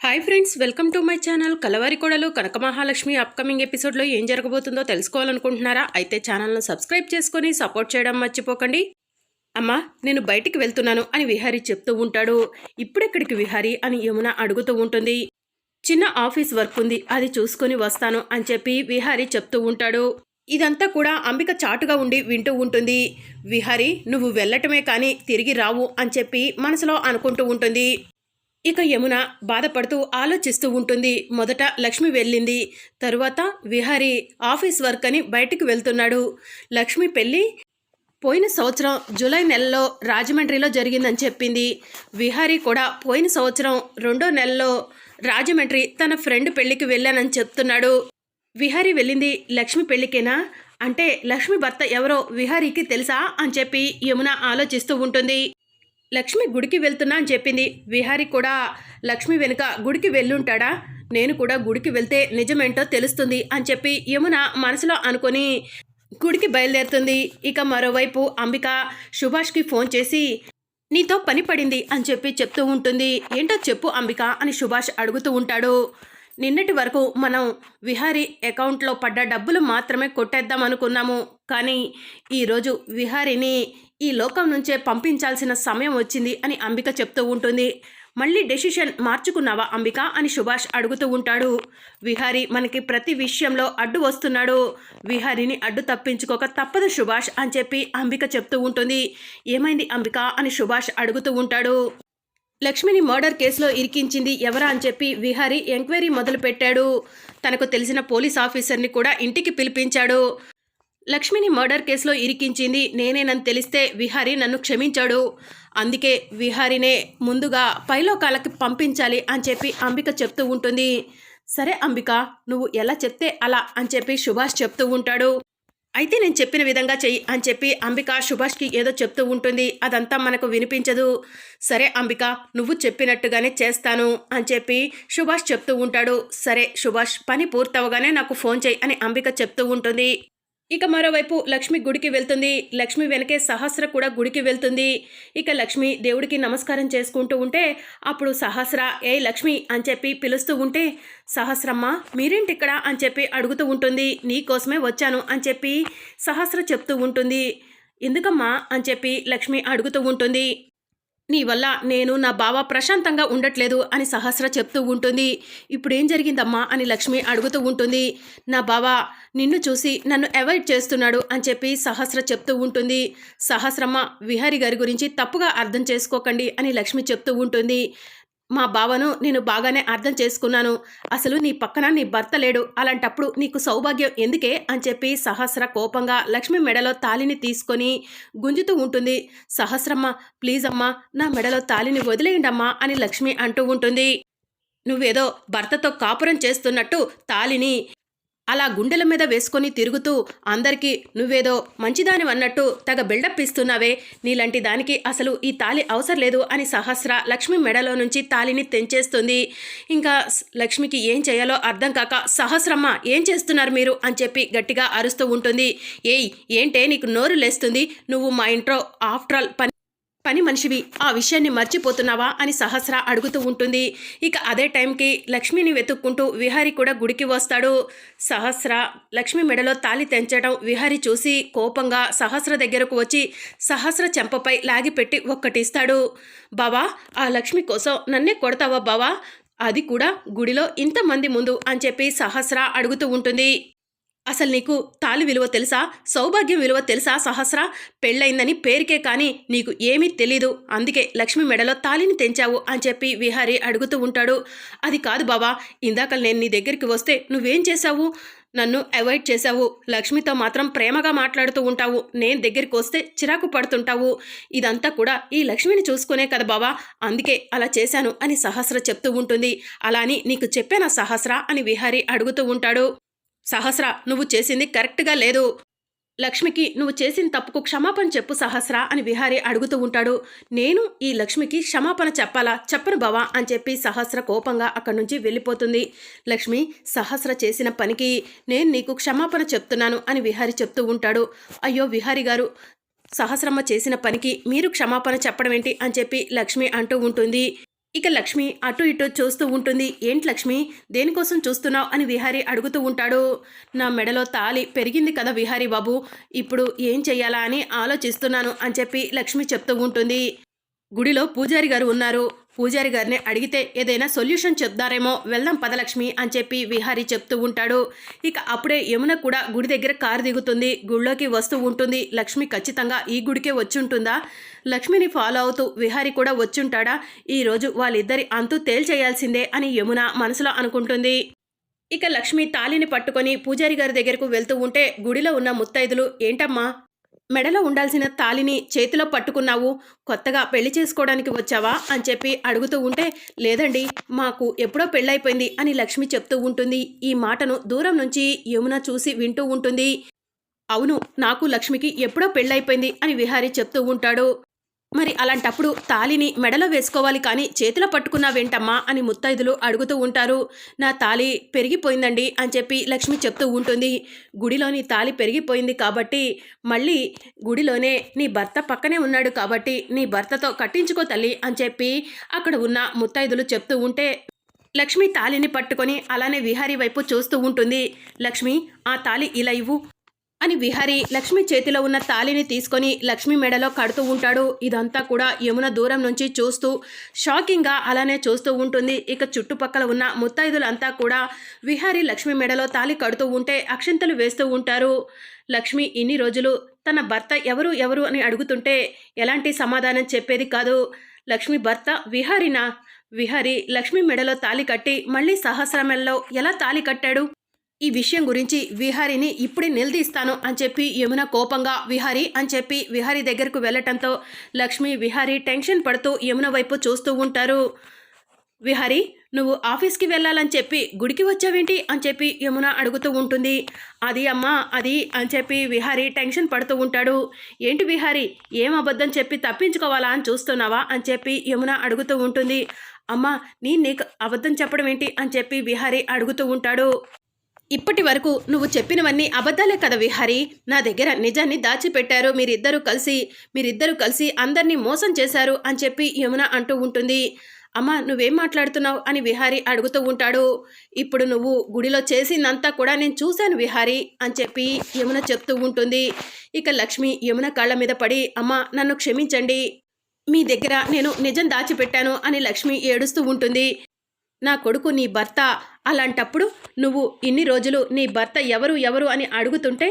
Hi friends welcome to my channel Kalavarikodalu Kanaka Mahalakshmi upcoming ఎపిసోడ్లో ఏం జరగబోతుందో తెలుసుకోవాలనుకుంటున్నారా? అయితే ఛానల్ను సబ్స్క్రైబ్ చేసుకొని సపోర్ట్ చేయడం మర్చిపోకండి. అమ్మా నేను బయటికి వెళ్తున్నాను అని విహారీ చెప్తూ ఉంటాడు. ఇప్పుడెక్కడికి విహారీ అని యమున అడుగుతూ ఉంటుంది. చిన్న ఆఫీస్ వర్క్ ఉంది అది చూసుకొని వస్తాను అని చెప్పి విహారీ చెప్తూ ఉంటాడు. ఇదంతా కూడా అంబిక చాటుగా ఉండి వింటూ ఉంటుంది. విహారీ నువ్వు వెళ్ళటమే కానీ తిరిగి రావు అని చెప్పి మనసులో అనుకుంటూ ఉంటుంది. ఇక యమున బాధపడుతూ ఆలోచిస్తూ ఉంటుంది. మొదట లక్ష్మి వెళ్ళింది. తరువాత విహారీ ఆఫీస్ వర్క్ అని బయటికి వెళ్తున్నాడు. లక్ష్మి పెళ్ళి పోయిన సంవత్సరం జూలై నెలలో రాజమండ్రిలో జరిగిందని చెప్పింది. విహారీ కూడా పోయిన సంవత్సరం రెండో నెలలో రాజమండ్రి తన ఫ్రెండ్ పెళ్ళికి వెళ్ళానని చెప్తున్నాడు. విహారీ వెళ్ళింది లక్ష్మి పెళ్ళికేనా అంటే లక్ష్మి భర్త ఎవరో విహారీకి తెలుసా? అని చెప్పి యమున ఆలోచిస్తూ ఉంటుంది. లక్ష్మి గుడికి వెళ్తున్నా అని చెప్పింది. విహారి కూడా లక్ష్మి వెనుక గుడికి వెళ్ళుంటాడా? నేను కూడా గుడికి వెళ్తే నిజమేంటో తెలుస్తుంది అని చెప్పి యమున మనసులో అనుకొని గుడికి బయలుదేరుతుంది. ఇక మరోవైపు అంబిక సుభాష్కి ఫోన్ చేసి నీతో పని పడింది అని చెప్పి చెప్తూ ఉంటుంది. ఏంటో చెప్పు అంబిక అని సుభాష్ అడుగుతూ ఉంటాడు. నిన్నటి వరకు మనం విహారీ అకౌంట్లో పడ్డ డబ్బులు మాత్రమే కొట్టేద్దాం అనుకున్నాము. కానీ ఈరోజు విహారీని ఈ లోకం నుంచే పంపించాల్సిన సమయం వచ్చింది అని అంబిక చెప్తూ ఉంటుంది. మళ్ళీ డెసిషన్ మార్చుకున్నావా అంబిక? అని సుభాష్ అడుగుతూ ఉంటాడు. విహారి మనకి ప్రతి విషయంలో అడ్డు వస్తున్నాడు. విహారిని అడ్డు తప్పించుకోక తప్పదు సుభాష్ అని చెప్పి అంబిక చెప్తూ ఉంటుంది. ఏమైంది అంబిక? అని సుభాష్ అడుగుతూ ఉంటాడు. లక్ష్మిని మర్డర్ కేసులో ఇరికించింది ఎవరా అని చెప్పి విహారీ ఎంక్వైరీ మొదలుపెట్టాడు. తనకు తెలిసిన పోలీస్ ఆఫీసర్ని కూడా ఇంటికి పిలిపించాడు. లక్ష్మిని మర్డర్ కేసులో ఇరికించింది నేనేనని తెలిస్తే విహారి నన్ను క్షమించాడు. అందుకే విహారినే ముందుగా పైలోకాలకి పంపించాలి అని చెప్పి అంబిక చెప్తూ ఉంటుంది. సరే అంబిక నువ్వు ఎలా చెప్తే అలా అని చెప్పి సుభాష్ చెప్తూ ఉంటాడు. అయితే నేను చెప్పిన విధంగా చెయ్యి అని చెప్పి అంబిక సుభాష్కి ఏదో చెప్తూ ఉంటుంది. అదంతా మనకు వినిపించదు. సరే అంబిక నువ్వు చెప్పినట్టుగానే చేస్తాను అని చెప్పి సుభాష్ చెప్తూ ఉంటాడు. సరే సుభాష్ పని పూర్తవగానే నాకు ఫోన్ చేయి అని అంబిక చెప్తూ ఉంటుంది. ఇక మరోవైపు లక్ష్మి గుడికి వెళ్తుంది. లక్ష్మి వెనకే సహస్ర కూడా గుడికి వెళ్తుంది. ఇక లక్ష్మి దేవుడికి నమస్కారం చేసుకుంటూ ఉంటే అప్పుడు సహస్ర ఏ లక్ష్మి అని చెప్పి పిలుస్తూ ఉంటే సహస్రమ్మ మీరేంటి ఇక్కడ అని చెప్పి అడుగుతూ ఉంటుంది. నీకోసమే వచ్చాను అని చెప్పి సహస్ర చెప్తూ ఉంటుంది. ఎందుకమ్మా అని చెప్పి లక్ష్మి అడుగుతూ ఉంటుంది. నీ వల్ల నేను నా బావ ప్రశాంతంగా ఉండట్లేదు అని సహస్ర చెప్తూ ఉంటుంది. ఇప్పుడు ఏం జరిగిందమ్మా అని లక్ష్మి అడుగుతూ ఉంటుంది. నా బావ నిన్ను చూసి నన్ను అవాయిడ్ చేస్తున్నాడు అని చెప్పి సహస్ర చెప్తూ ఉంటుంది. సహస్రమ్మ విహారి గారి గురించి తప్పుగా అర్థం చేసుకోకండి అని లక్ష్మి చెప్తూ ఉంటుంది. మా బావను నేను బాగానే అర్థం చేసుకున్నాను. అసలు నీ పక్కన నీ భర్త లేడు. అలాంటప్పుడు నీకు సౌభాగ్యం ఎందుకే? అని చెప్పి సహస్ర కోపంగా లక్ష్మి మెడలో తాలిని తీసుకొని గుంజుతూ ఉంటుంది. సహస్రమ్మ ప్లీజ్ అమ్మా నా మెడలో తాలిని వదిలేయండమ్మా అని లక్ష్మి అంటూ ఉంటుంది. నువ్వేదో భర్తతో కాపురం చేస్తున్నట్టు తాలిని అలా గుండెల మీద వేసుకొని తిరుగుతూ అందరికీ నువ్వేదో మంచిదాని అన్నట్టు తెగ బిల్డప్ ఇస్తున్నావే. నీలాంటి దానికి అసలు ఈ తాలి అవసరం లేదు అని సహస్ర లక్ష్మి మెడలో నుంచి తాలిని తెంచేస్తుంది. ఇంకా లక్ష్మికి ఏం చేయాలో అర్థం కాక సహస్రమ్మ ఏం చేస్తున్నారు మీరు? అని చెప్పి గట్టిగా అరుస్తూ ఉంటుంది. ఏయ్ ఏంటే నీకు నోరు లేస్తుంది? నువ్వు మా ఇంట్లో ఆఫ్టర్ ఆల్ పని పని మనిషివి ఆ విషయాన్ని మర్చిపోతున్నావా అని సహస్ర అడుగుతూ ఉంటుంది. ఇక అదే టైంకి లక్ష్మిని వెతుక్కుంటూ విహారి కూడా గుడికి వస్తాడు. సహస్ర లక్ష్మి మెడలో తాలి తెంచడం విహారి చూసి కోపంగా సహస్ర దగ్గరకు వచ్చి సహస్ర చెంపపై లాగిపెట్టి ఒక్కటిస్తాడు. బావా ఆ లక్ష్మి కోసం నన్నే కొడతావా బావా? అది కూడా గుడిలో ఇంతమంది ముందు అని చెప్పి సహస్ర అడుగుతూ ఉంటుంది. అసలు నీకు తాలి విలువ తెలుసా? సౌభాగ్యం విలువ తెలుసా సహస్ర? పెళ్ళయిందని పేరుకే కానీ నీకు ఏమీ తెలీదు. అందుకే లక్ష్మి మెడలో తాలిని తెంచావు అని చెప్పి విహారీ అడుగుతూ ఉంటాడు. అది కాదు బావా ఇందాక నేను నీ దగ్గరికి వస్తే నువ్వేం చేశావు? నన్ను అవాయిడ్ చేశావు. లక్ష్మితో మాత్రం ప్రేమగా మాట్లాడుతూ ఉంటావు. నేను దగ్గరికి వస్తే చిరాకు పడుతుంటావు. ఇదంతా కూడా ఈ లక్ష్మిని చూసుకునే కదా బావా. అందుకే అలా చేశాను అని సహస్ర చెప్తూ ఉంటుంది. అలా అని నీకు చెప్పానా సహస్ర అని విహారీ అడుగుతూ ఉంటాడు. సహస్ర నువ్వు చేసింది కరెక్ట్గా లేదు. లక్ష్మికి నువ్వు చేసిన తప్పుకు క్షమాపణ చెప్పు సహస్ర అని విహారీ అడుగుతూ ఉంటాడు. నేను ఈ లక్ష్మికి క్షమాపణ చెప్పాలా? చెప్పను బావా అని చెప్పి సహస్ర కోపంగా అక్కడి నుంచి వెళ్ళిపోతుంది. లక్ష్మి సహస్ర చేసిన పనికి నేను నీకు క్షమాపణ చెప్తున్నాను అని విహారీ చెప్తూ ఉంటాడు. అయ్యో విహారీ గారు సహస్రమ్మ చేసిన పనికి మీరు క్షమాపణ చెప్పడం ఏంటి అని చెప్పి లక్ష్మి అంటూ ఉంటుంది. ఇక లక్ష్మి అటు ఇటు చూస్తూ ఉంటుంది. ఏంటి లక్ష్మి? దేనికోసం చూస్తున్నావు? అని విహారీ అడుగుతూ ఉంటాడు. నా మెడలో తాలి పెరిగింది కదా విహారీ బాబు. ఇప్పుడు ఏం చెయ్యాలా అని ఆలోచిస్తున్నాను అని చెప్పి లక్ష్మి చెప్తూ ఉంటుంది. గుడిలో పూజారి గారు ఉన్నారు. పూజారి గారిని అడిగితే ఏదైనా సొల్యూషన్ చెప్తారేమో వెళ్దాం పదలక్ష్మి అని చెప్పి విహారీ చెప్తూ ఉంటాడు. ఇక అప్పుడే యమున కూడా గుడి దగ్గర కారు దిగుతుంది. గుడిలోకి వస్తూ ఉంటుంది. లక్ష్మి ఖచ్చితంగా ఈ గుడికే వచ్చి ఉంటుందా లక్ష్మిని ఫాలో అవుతూ విహారీ కూడా వచ్చుంటాడా? ఈరోజు వాళ్ళిద్దరి అంతు తేల్చేయాల్సిందే అని యమున మనసులో అనుకుంటుంది. ఇక లక్ష్మి తాళిని పట్టుకొని పూజారి గారి దగ్గరకు వెళ్తూ ఉంటే గుడిలో ఉన్న ముత్తైదులు ఏంటమ్మా? మెడలో ఉండాల్సిన తాలిని చేతిలో పట్టుకున్నావు కొత్తగా పెళ్ళి చేసుకోవడానికి వచ్చావా అని చెప్పి అడుగుతూ ఉంటే లేదండి మాకు ఎప్పుడో పెళ్ళైపోయింది అని లక్ష్మి చెప్తూ ఉంటుంది. ఈ మాటను దూరం నుంచి యమున చూసి వింటూ ఉంటుంది. అవును నాకు లక్ష్మికి ఎప్పుడో పెళ్ళైపోయింది అని విహారీ చెప్తూ ఉంటాడు. మరి అలాంటప్పుడు తాలిని మెడలో వేసుకోవాలి కానీ చేతిలో పట్టుకున్నావేంటమ్మా అని ముత్తైదులు అడుగుతూ ఉంటారు. నా తాలి పెరిగిపోయిందండి అని చెప్పి లక్ష్మి చెప్తూ ఉంటుంది. గుడిలోని తాలి పెరిగిపోయింది కాబట్టి మళ్ళీ గుడిలోనే నీ భర్త పక్కనే ఉన్నాడు కాబట్టి నీ భర్తతో కట్టించుకో తల్లి అని చెప్పి అక్కడ ఉన్న ముత్తైదులు చెప్తూ ఉంటే లక్ష్మి తాలిని పట్టుకొని అలానే విహారీ వైపు చూస్తూ ఉంటుంది. లక్ష్మి ఆ తాలి ఇలా ఇవ్వు. అని విహారీ లక్ష్మి చేతిలో ఉన్న తాలిని తీసుకొని లక్ష్మి మెడలో కడుతూ ఉంటాడు. ఇదంతా కూడా యమున దూరం నుంచి చూస్తూ షాకింగ్గా అలానే చూస్తూ ఉంటుంది. ఇక చుట్టుపక్కల ఉన్న ముత్తైదులంతా కూడా విహారీ లక్ష్మి మెడలో తాలి కడుతూ ఉంటే అక్షింతలు వేస్తూ ఉంటారు. లక్ష్మి ఇన్ని రోజులు తన భర్త ఎవరు ఎవరు అని అడుగుతుంటే ఎలాంటి సమాధానం చెప్పేది కాదు. లక్ష్మి భర్త విహారీనా? విహారి లక్ష్మి మెడలో తాలి కట్టి మళ్ళీ సహస్రమెల్లో ఎలా తాలి కట్టాడు? ఈ విషయం గురించి విహారీని ఇప్పుడే నిలదీస్తాను అని చెప్పి యమున కోపంగా విహారీ అని చెప్పి విహారీ దగ్గరకు వెళ్ళటంతో లక్ష్మి విహారీ టెన్షన్ పడుతూ యమున వైపు చూస్తూ ఉంటారు. విహారీ నువ్వు ఆఫీస్కి వెళ్ళాలని చెప్పి గుడికి వచ్చావేంటి అని చెప్పి యమున అడుగుతూ ఉంటుంది. అది అమ్మా అది అని చెప్పి విహారీ టెన్షన్ పడుతూ ఉంటాడు. ఏంటి విహారీ ఏం అబద్ధం చెప్పి తప్పించుకోవాలా అని చూస్తున్నావా అని చెప్పి యమున అడుగుతూ ఉంటుంది. అమ్మా నీ నీకు అబద్ధం చెప్పడం ఏంటి అని చెప్పి విహారీ అడుగుతూ ఉంటాడు. ఇప్పటి వరకు నువ్వు చెప్పినవన్నీ అబద్ధాలే కదా విహారీ నా దగ్గర నిజాన్ని దాచిపెట్టారు మీరిద్దరూ కలిసి. మీరిద్దరూ కలిసి అందరినీ మోసం చేశారు అని చెప్పి యమున అంటూ ఉంటుంది. అమ్మ నువ్వేం మాట్లాడుతున్నావు అని విహారీ అడుగుతూ ఉంటాడు. ఇప్పుడు నువ్వు గుడిలో చేసిందంతా కూడా నేను చూశాను విహారీ అని చెప్పి యమున చెప్తూ ఉంటుంది. ఇక లక్ష్మి యమున కాళ్ళ మీద పడి అమ్మ నన్ను క్షమించండి. మీ దగ్గర నేను నిజం దాచిపెట్టాను అని లక్ష్మి ఏడుస్తూ ఉంటుంది. నా కొడుకు నీ భర్త అలాంటప్పుడు నువ్వు ఇన్ని రోజులు నీ భర్త ఎవరు ఎవరు అని అడుగుతుంటే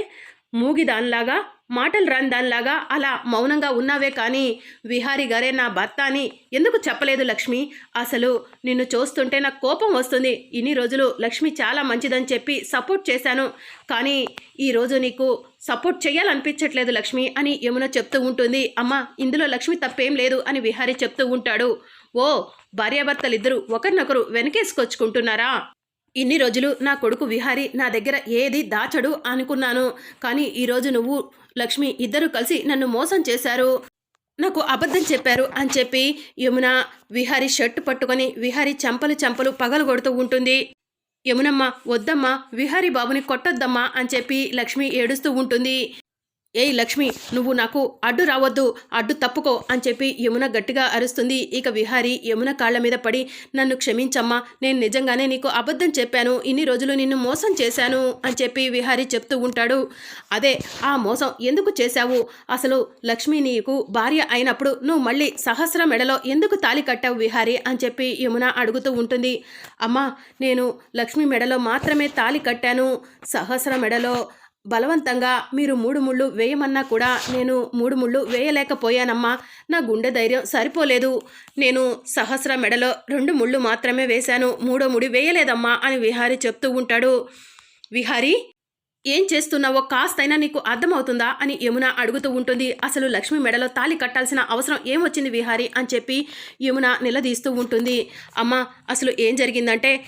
మూగి దానిలాగా మాటలు రాని దానిలాగా అలా మౌనంగా ఉన్నావే కానీ విహారీ గారే నా భర్త అని ఎందుకు చెప్పలేదు లక్ష్మి? అసలు నిన్ను చూస్తుంటే నాకు కోపం వస్తుంది. ఇన్ని రోజులు లక్ష్మి చాలా మంచిదని చెప్పి సపోర్ట్ చేశాను. కానీ ఈరోజు నీకు సపోర్ట్ చేయాలనిపించట్లేదు లక్ష్మి అని యమున చెప్తూ ఉంటుంది. అమ్మ ఇందులో లక్ష్మి తప్పేం లేదు అని విహారీ చెప్తూ ఉంటాడు. ఓ భార్యాభర్తలిద్దరూ ఒకరినొకరు వెనకేసుకొచ్చుకుంటున్నారా? ఇన్ని రోజులు నా కొడుకు విహారీ నా దగ్గర ఏది దాచడు అనుకున్నాను. కానీ ఈరోజు నువ్వు లక్ష్మి ఇద్దరు కలిసి నన్ను మోసం చేశారు. నాకు అబద్ధం చెప్పారు అని చెప్పి యమున విహారీ షర్ట్ పట్టుకొని విహారీ చంపలు చంపలు పగలు కొడుతూ ఉంటుంది. యమునమ్మ వద్దమ్మా విహారీ బాబుని కొట్టొద్దమ్మా అని చెప్పి లక్ష్మి ఏడుస్తూ ఉంటుంది. ఏయ్ లక్ష్మి నువ్వు నాకు అడ్డు రావద్దు అడ్డు తప్పుకో అని చెప్పి యమున గట్టిగా అరుస్తుంది. ఇక విహారి యమున కాళ్ళ మీద పడి నన్ను క్షమించమ్మా నేను నిజంగానే నీకు అబద్ధం చెప్పాను ఇన్ని రోజులు నిన్ను మోసం చేశాను అని చెప్పి విహారి చెప్తూ ఉంటాడు. అదే ఆ మోసం ఎందుకు చేశావు? అసలు లక్ష్మి నీకు భార్య అయినప్పుడు నువ్వు మళ్ళీ సహస్ర మెడలో ఎందుకు తాలి కట్టావు విహారి అని చెప్పి యమున అడుగుతూ ఉంటుంది. అమ్మా నేను లక్ష్మి మెడలో మాత్రమే తాలి కట్టాను. సహస్ర మెడలో బలవంతంగా మీరు మూడు ముళ్ళు వేయమన్నా కూడా నేను మూడు ముళ్ళు వేయలేకపోయానమ్మా. నా గుండె ధైర్యం సరిపోలేదు. నేను సహస్ర మెడలో రెండు ముళ్ళు మాత్రమే వేశాను. మూడో ముడి వేయలేదమ్మా అని విహారీ చెప్తూ ఉంటాడు. విహారీ ఏం చేస్తున్నావో కాస్తైనా నీకు అర్థమవుతుందా అని యమున అడుగుతూ ఉంటుంది. అసలు లక్ష్మి మెడలో తాలి కట్టాల్సిన అవసరం ఏమొచ్చింది విహారీ అని చెప్పి యమున నిలదీస్తూ ఉంటుంది. అమ్మ అసలు ఏం జరిగిందంటే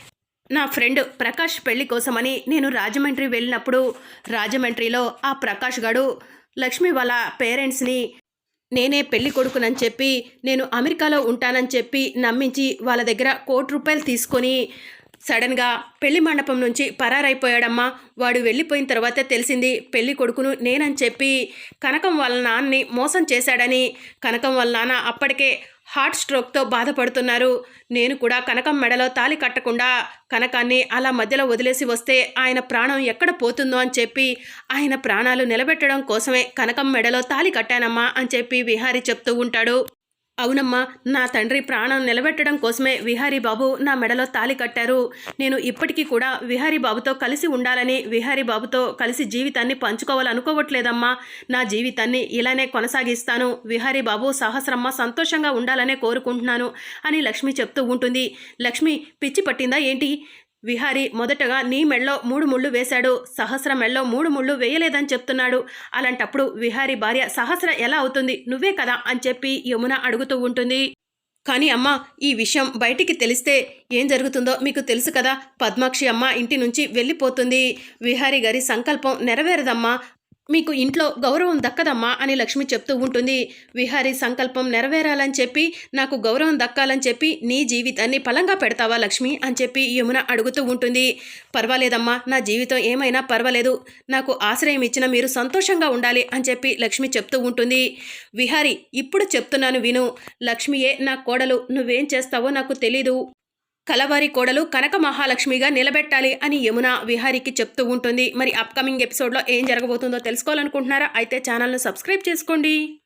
నా ఫ్రెండ్ ప్రకాష్ పెళ్ళి కోసమని నేను రాజమండ్రి వెళ్ళినప్పుడు రాజమండ్రిలో ఆ ప్రకాష్ గడు లక్ష్మి వాళ్ళ పేరెంట్స్ని నేనే పెళ్ళి కొడుకునని చెప్పి నేను అమెరికాలో ఉంటానని చెప్పి నమ్మించి వాళ్ళ దగ్గర కోటి రూపాయలు తీసుకొని సడన్గా పెళ్ళి మండపం నుంచి పరారైపోయాడమ్మా. వాడు వెళ్ళిపోయిన తర్వాతే తెలిసింది పెళ్ళి కొడుకును నేనని చెప్పి కనకం వాళ్ళ నాన్నని మోసం చేశాడని. కనకం వాళ్ళ నాన్న అప్పటికే హార్ట్ స్ట్రోక్తో బాధపడుతున్నారు. నేను కూడా కనకం మెడలో తాలి కట్టకుండా కనకాన్ని అలా మధ్యలో వదిలేసి వస్తే ఆయన ప్రాణం ఎక్కడ పోతుందో అని చెప్పి ఆయన ప్రాణాలు నిలబెట్టడం కోసమే కనకం మెడలో తాలి కట్టానమ్మా అని చెప్పి విహారి చెప్తూ ఉంటాడు. అవునమ్మా నా తండ్రి ప్రాణం నిలబెట్టడం కోసమే విహారీ బాబు నా మెడలో తాలి కట్టారు. నేను ఇప్పటికీ కూడా విహారీ బాబుతో కలిసి ఉండాలని విహారీ బాబుతో కలిసి జీవితాన్ని పంచుకోవాలనుకోవట్లేదమ్మా. నా జీవితాన్ని ఇలానే కొనసాగిస్తాను. విహారీ బాబు సహస్రమ్మ సంతోషంగా ఉండాలనే కోరుకుంటున్నాను అని లక్ష్మి చెప్తూ ఉంటుంది. లక్ష్మి పిచ్చి పట్టిందా ఏంటి? విహారి మొదటగా నీ మెళ్ళో మూడు ముళ్ళు వేశాడు. సహస్ర మెళ్ళో మూడు ముళ్ళు వేయలేదని చెప్తున్నాడు. అలాంటప్పుడు విహారి భార్య సహస్ర ఎలా అవుతుంది? నువ్వే కదా అని చెప్పి యమున అడుగుతూ ఉంటుంది. కానీ అమ్మ ఈ విషయం బయటికి తెలిస్తే ఏం జరుగుతుందో మీకు తెలుసు కదా? పద్మాక్షి అమ్మ ఇంటి నుంచి వెళ్ళిపోతుంది. విహారి గారి సంకల్పం నెరవేరదమ్మా. మీకు ఇంట్లో గౌరవం దక్కదమ్మా అని లక్ష్మి చెప్తూ ఉంటుంది. విహారి సంకల్పం నెరవేరాలని చెప్పి నాకు గౌరవం దక్కాలని చెప్పి నీ జీవితాన్ని పలంగా పెడతావా లక్ష్మి అని చెప్పి యమున అడుగుతూ ఉంటుంది. పర్వాలేదమ్మా నా జీవితం ఏమైనా పర్వాలేదు. నాకు ఆశ్రయం ఇచ్చిన మీరు సంతోషంగా ఉండాలి అని చెప్పి లక్ష్మి చెప్తూ ఉంటుంది. విహారి ఇప్పుడు చెప్తున్నాను విను. లక్ష్మియే నా కోడలు నువ్వేం చేస్తావో నాకు తెలీదు. కలవారి కోడలు కనక మహాలక్ష్మిగా నిలబెట్టాలి అని యమున విహారికి చెప్తూ ఉంటుంది. మరి అప్కమింగ్ ఎపిసోడ్లో ఏం జరగబోతుందో తెలుసుకోవాలనుకుంటున్నారా? అయితే ఛానల్ను సబ్స్క్రైబ్ చేసుకోండి.